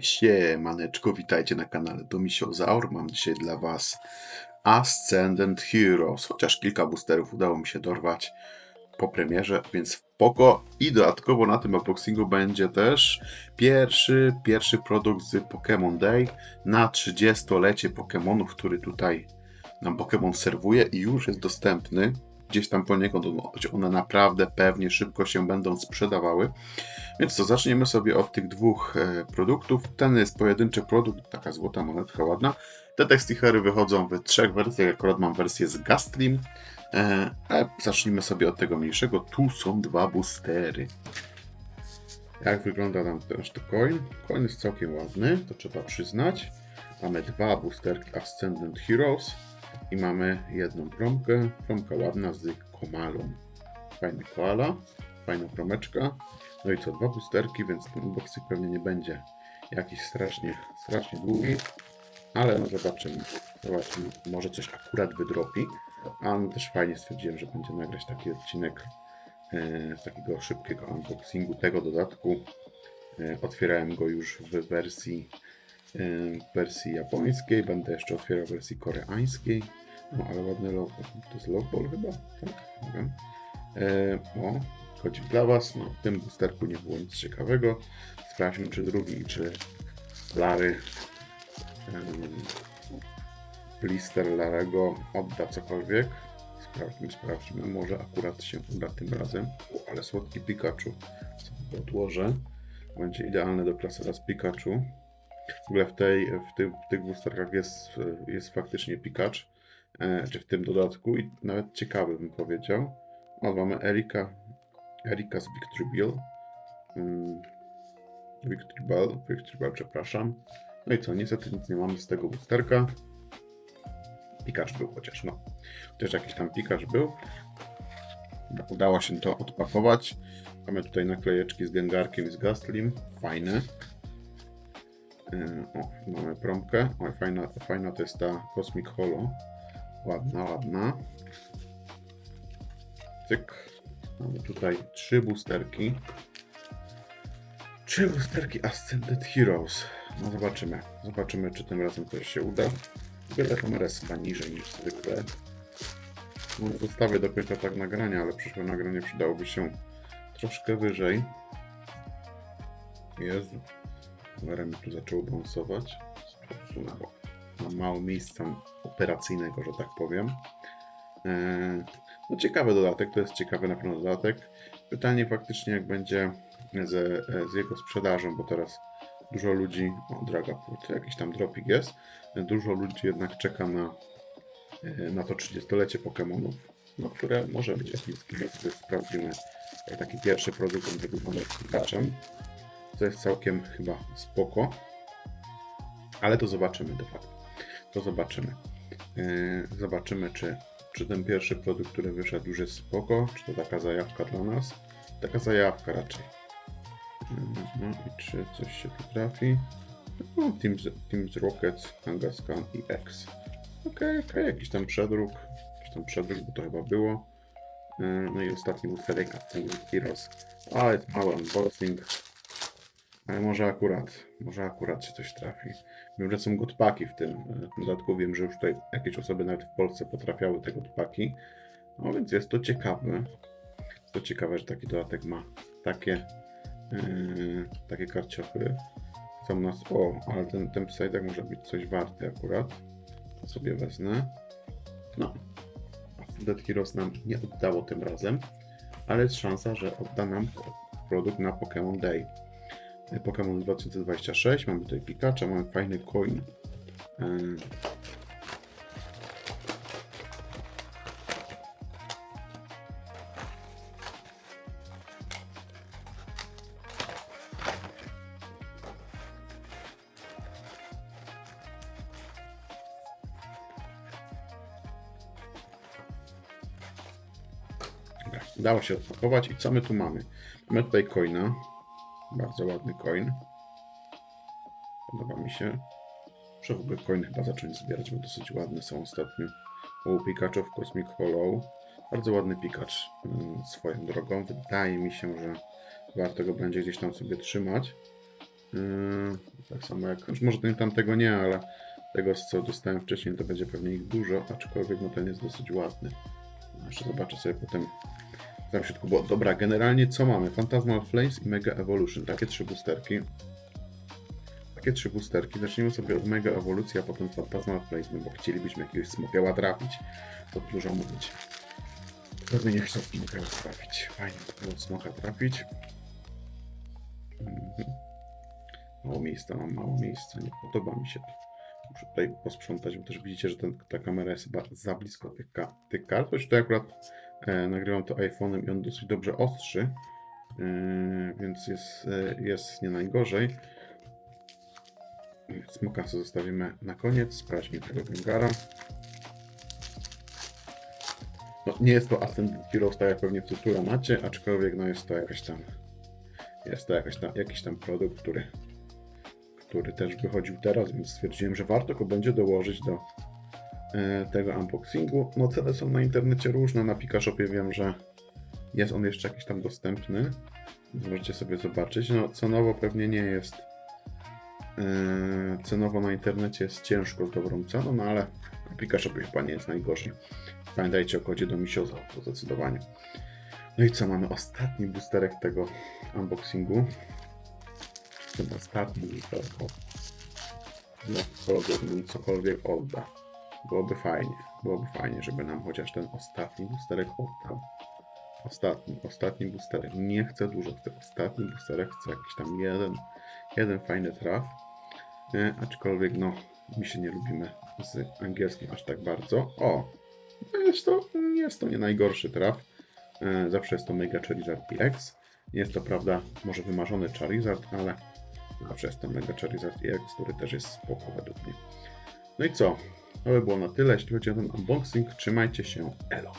Siemaneczko, witajcie na kanale Domisiozaur. Mam dzisiaj dla Was Ascendant Heroes, chociaż kilka boosterów udało mi się dorwać po premierze, więc spoko. I dodatkowo na tym unboxingu będzie też pierwszy, pierwszy produkt z Pokémon Day na 30-lecie Pokémonów, który tutaj nam Pokémon serwuje i już jest dostępny. Gdzieś tam poniekąd one naprawdę pewnie szybko się będą sprzedawały. Więc to zaczniemy sobie od tych dwóch e, produktów. Ten jest pojedynczy produkt, taka złota monetka ładna. Te textichery wychodzą w trzech wersjach, akurat mam wersję z Gastlim. E, ale zacznijmy sobie od tego mniejszego. Tu są dwa boostery. Jak wygląda nam też to coin? Coin jest całkiem ładny, to trzeba przyznać. Mamy dwa boosterki Ascendant Heroes i mamy jedną promkę. Promka ładna z komalą. Fajny koala, fajna promeczka. No i co, dwa boosterki, więc ten unboxing pewnie nie będzie jakiś strasznie, strasznie długi. Ale no zobaczymy. Zobaczymy, może coś akurat wydropi. A no też fajnie stwierdziłem, że będzie nagrać taki odcinek e, takiego szybkiego unboxingu tego dodatku. E, otwierałem go już w wersji, w wersji japońskiej, będę jeszcze otwierał w wersji koreańskiej. No ale ładne logo. To jest logo chyba? Tak? Nie wiem. E, o, kodzik dla Was. No, w tym boosterku nie było nic ciekawego. Sprawdźmy, czy drugi, czy Lary em, blister Larego odda cokolwiek. Sprawdźmy, sprawdźmy. Może akurat się uda tym razem. O, ale słodki Pikachu. Sobie odłożę. Będzie idealny do klasera z Pikachu. W ogóle w, tej, w, tych, w tych boosterkach jest, jest faktycznie Pikachu. E, czy w tym dodatku i nawet ciekawy bym powiedział. O, mamy Erika, Erika z Victory Bill. Mm, Victory Bell, Victory Bell, przepraszam. No i co, niestety nic nie mamy z tego boosterka. Pikachu był chociaż, no. Chociaż jakiś tam Pikachu był. Udało się to odpakować. Mamy tutaj naklejeczki z Gengarkiem i z Gastlim. Fajne. O, mamy promkę. Oj, fajna, fajna to jest ta Cosmic Holo. Ładna, ładna. Cyk. Mamy tutaj trzy boosterki. Trzy boosterki Ascended Heroes. No zobaczymy. Zobaczymy, czy tym razem coś się uda. Kamera jest chyba niżej niż zwykle. No, zostawię do końca tak nagrania, ale przyszłe nagranie przydałoby się troszkę wyżej. Jezu. Mi tu zaczęło bąsować. Odsunęło. Mam mało miejsca operacyjnego, że tak powiem. Eee, No ciekawy dodatek, to jest ciekawy na pewno dodatek. Pytanie faktycznie jak będzie z, z jego sprzedażą, bo teraz dużo ludzi, o Dragapult, jakiś tam dropik jest, dużo ludzi jednak czeka na, e, na to 30-lecie Pokémonów, no, które może być epickie, sprawdzimy taki pierwszy produkt wyglądać z Jest całkiem chyba spoko, ale to zobaczymy de facto. To zobaczymy. Yy, zobaczymy, czy, czy ten pierwszy produkt, który wyszedł, już jest spoko, czy to taka zajawka dla nas. Taka zajawka raczej. Mhm, I czy coś się tu trafi? No, Teams, Teams Rockets, Kangaskhan i X. Okej, okej, jakiś tam przedruk. Jakiś tam przedruk, bo to chyba było. Yy, No i ostatni był Fedeka, Heroes. A, jest mały unboxing. Ale może akurat, może akurat się coś trafi. Wiem, że są godpaki w tym e, dodatku. Wiem, że już tutaj jakieś osoby nawet w Polsce potrafiały te godpaki. No więc jest to ciekawe. Jest to ciekawe, że taki dodatek ma takie, yy, takie karciochy. Są nas. O, ale ten, ten Psyduck może być coś warty akurat. To sobie wezmę. No. Dead Heroes nam nie oddało tym razem, ale jest szansa, że odda nam produkt na Pokémon Day. Pokémon 2026, mamy tutaj Pikachu, mamy fajny coin. Dobra, Udało się odpakować i co my tu mamy? Mamy tutaj coina. Bardzo ładny coin. Podoba mi się. Muszę w ogóle coiny chyba zacząć zbierać, bo dosyć ładne są ostatnio. U Pikachu w Cosmic Hollow. Bardzo ładny Pikachu mm, swoją drogą. Wydaje mi się, że warto go będzie gdzieś tam sobie trzymać. Yy, Tak samo jak, już może ten tamtego nie, ale tego co dostałem wcześniej to będzie pewnie ich dużo, aczkolwiek no ten jest dosyć ładny. Jeszcze zobaczę sobie potem tam w środku, bo dobra, generalnie co mamy? Phantasmal Flames i Mega Evolution, takie trzy boosterki. Takie trzy boosterki. Zaczniemy sobie od Mega Ewolucji, a potem Phantasmal Flames, no bo chcielibyśmy jakiegoś smokeła trafić. To dużo mówić. Kto by nie chciał smoka trafić? Fajnie by było smoka trafić. Mhm. Mało miejsca, mam mało miejsca, nie podoba mi się to. Muszę tutaj posprzątać, bo też widzicie, że ten, ta kamera jest chyba za blisko tych, ka tych kart. Choć tutaj akurat nagrywam to iPhone'em i on dosyć dobrze ostrzy, e, więc jest, e, jest nie najgorzej. Smoka sobie zostawimy na koniec. Sprawdźmy tego Gengara. No, nie jest to Ascended Heroes, tak jak pewnie w tytule macie, aczkolwiek no jest to jakaś tam jest to jakaś tam, jakiś tam produkt, który, który też wychodził teraz, więc stwierdziłem, że warto go będzie dołożyć do e, tego unboxingu. No ceny są na internecie różne, na Pikashopie wiem, że jest on jeszcze jakiś tam dostępny, możecie sobie zobaczyć. No cenowo pewnie nie jest e, cenowo na internecie jest ciężko z dobrą ceną, no ale na Pikashopie chyba nie jest najgorzej. Pamiętajcie o kodzie do Misioza, to zdecydowanie. No i co, mamy ostatni boosterek tego unboxingu. Ten ostatni boosterek. o. No, cokolwiek odda. Byłoby fajnie. Byłoby fajnie, żeby nam chociaż ten ostatni boosterek oddał. Ostatni, ostatni boosterek. Nie chcę dużo, chcę ostatni boosterek, chcę jakiś tam jeden, jeden fajny traf. E, aczkolwiek, no, mi się nie lubimy z angielskim aż tak bardzo. O! No jest to, jest to nie najgorszy traf. E, Zawsze jest to Mega Charizard EX. Nie jest to prawda, może wymarzony Charizard, ale zawsze jest to Mega Charizard EX, który też jest spoko według mnie. No i co? To by było na tyle, jeśli chodzi o ten unboxing. Trzymajcie się. Elo.